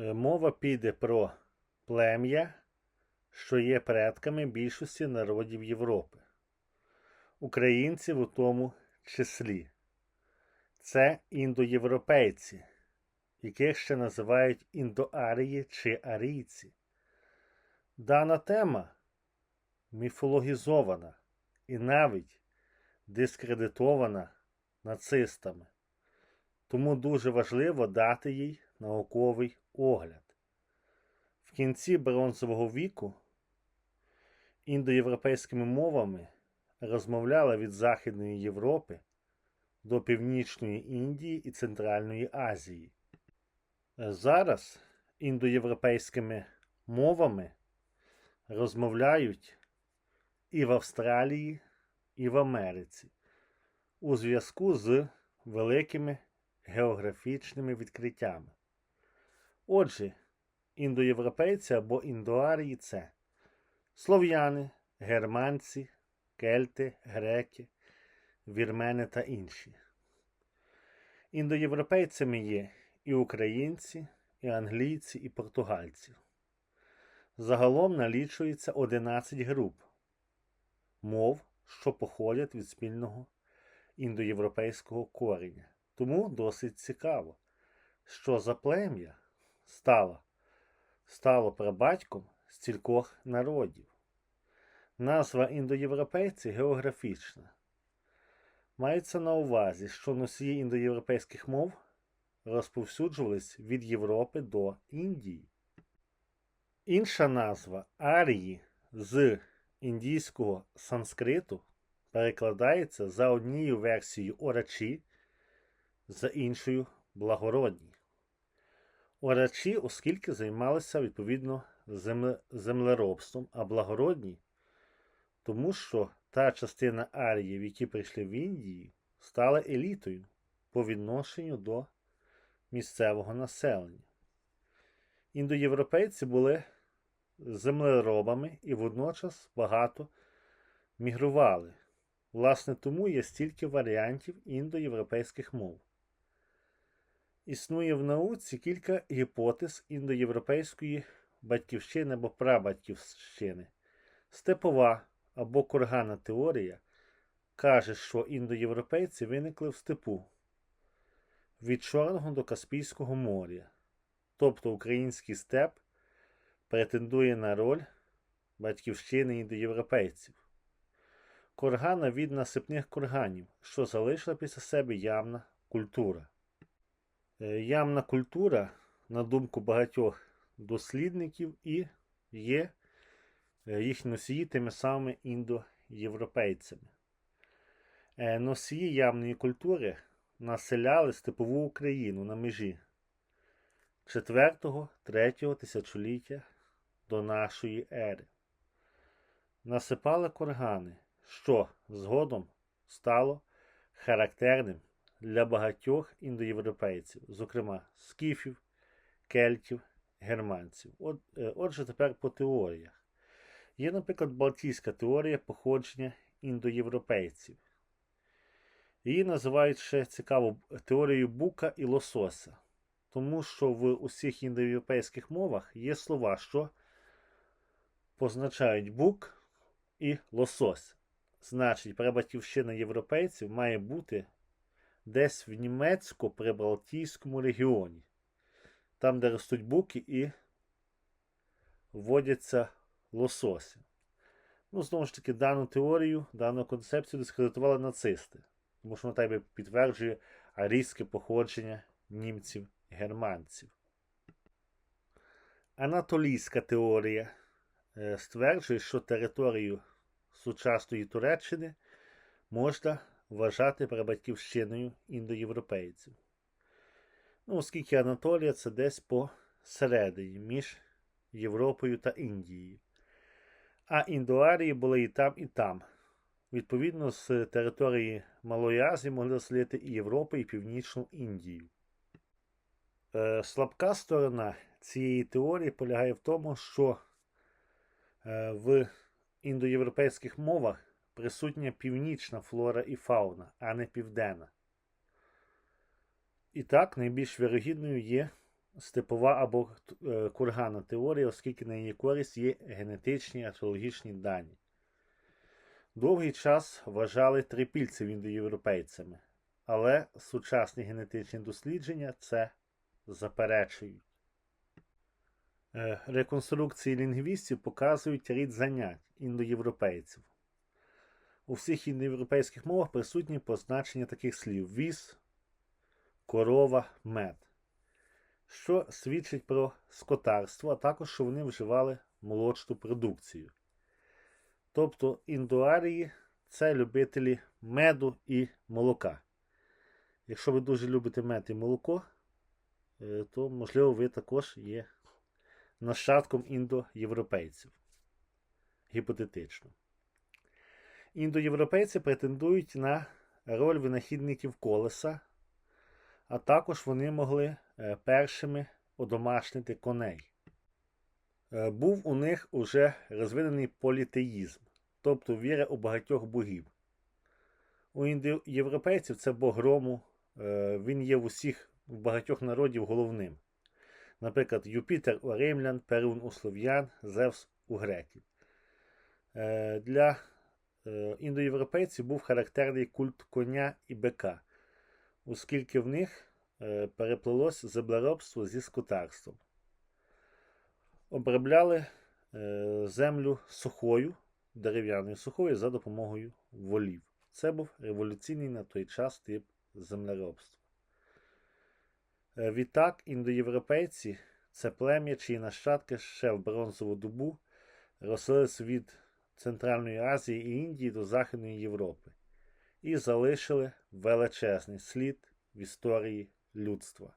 Е, Мова піде про плем'я, що є предками більшості народів Європи, українців у тому числі. Це індоєвропейці, яких ще називають індоарії чи арійці. Дана тема міфологізована і навіть дискредитована нацистами. Тому дуже важливо дати їй науковий огляд. В кінці бронзового віку індоєвропейськими мовами розмовляли від Західної Європи до Північної Індії і Центральної Азії. Зараз індоєвропейськими мовами розмовляють і в Австралії, і в Америці у зв'язку з великими географічними відкриттями. Отже, індоєвропейці або індоарії це слов'яни, германці, кельти, греки, вірмени та інші. Індоєвропейцями є і українці, і англійці, і португальці. Загалом налічується 11 груп мов, що походять від спільного індоєвропейського кореня. Тому досить цікаво, що за плем'я стало, стало прабатьком стількох народів. Назва індоєвропейці географічна. Мається на увазі, що носії індоєвропейських мов розповсюджувались від Європи до Індії. Інша назва арії з індійського санскриту перекладається за однією версією орачі, за іншою благородні. Орачі, оскільки займалися відповідно землеробством, а благородні, тому що та частина аріїв, які прийшли в Індії, стала елітою по відношенню до місцевого населення. Індоєвропейці були землеробами і водночас багато мігрували. Власне, тому є стільки варіантів індоєвропейських мов. Існує в науці кілька гіпотез індоєвропейської батьківщини або прабатьківщини. Степова або курганна теорія каже, що індоєвропейці виникли в степу від Чорного до Каспійського моря, тобто український степ претендує на роль батьківщини індоєвропейців. Кургана від насипних курганів, що залишила після себе явна культура. Е, Ямна культура, на думку багатьох дослідників, і є е, їхні носії тими самими індоєвропейцями. Е, Носії ямної культури населяли степову Україну на межі 4-3 тисячоліття до нашої ери. Насипали кургани, що згодом стало характерним для багатьох індоєвропейців, зокрема скіфів, кельтів, германців. От, е, Отже, тепер по теоріях. Є, наприклад, Балтійська теорія походження індоєвропейців. Її називають ще цікаво теорією бука і лосося, тому що в усіх індоєвропейських мовах є слова, що позначають бук і лосось. Значить, прабатівщина європейців має бути десь в німецько-прибалтійському регіоні, там, де ростуть буки і вводяться лососи. Ну, знову ж таки, дану теорію, дану концепцію дискредитували нацисти, тому що вона би підтверджує арійське походження німців і германців. Анатолійська теорія е, стверджує, що територію сучасної Туреччини можна вважати прабатьківщиною індоєвропейців. Ну, оскільки Анатолія це десь посередині між Європою та Індією. А індоарії були і там, і там. Відповідно, з території Малої Азії могли заселити і Європу, і Північну Індію. Е, слабка сторона цієї теорії полягає в тому, що е, в індоєвропейських мовах присутня північна флора і фауна, а не південна. І так, найбільш вірогідною є степова або е, курганна теорія, оскільки на її користь є генетичні археологічні дані. Довгий час вважали трипільців індоєвропейцями, але сучасні генетичні дослідження це заперечують. Е, Реконструкції лінгвістів показують рід занять індоєвропейців. У всіх індоєвропейських мовах присутні позначення таких слів віз, корова, мед, що свідчить про скотарство, а також що вони вживали молочну продукцію. Тобто індуарії це любителі меду і молока. Якщо ви дуже любите мед і молоко, е, то можливо ви також є нащадком індоєвропейців. Гіпотетично. Індоєвропейці претендують на роль винахідників колеса, а також вони могли е, першими одомашнити коней. Е, Був у них уже розвинений політеїзм, тобто віра у багатьох богів. У індоєвропейців це бог грому, е, він є в усіх в багатьох народів головним. Наприклад, Юпітер у римлян, Перун у слов'ян, Зевс у греків. Для індоєвропейців був характерний культ коня і бика, оскільки в них е, переплилось землеробство зі скотарством. Обробляли е, землю сухою, дерев'яною сухою за допомогою волів. Це був революційний на той час тип землеробства. Е, Відтак, індоєвропейці це плем'я, чиї нащадки ще в бронзову добу розселились від Центральної Азії і Індії до Західної Європи і залишили величезний слід в історії людства.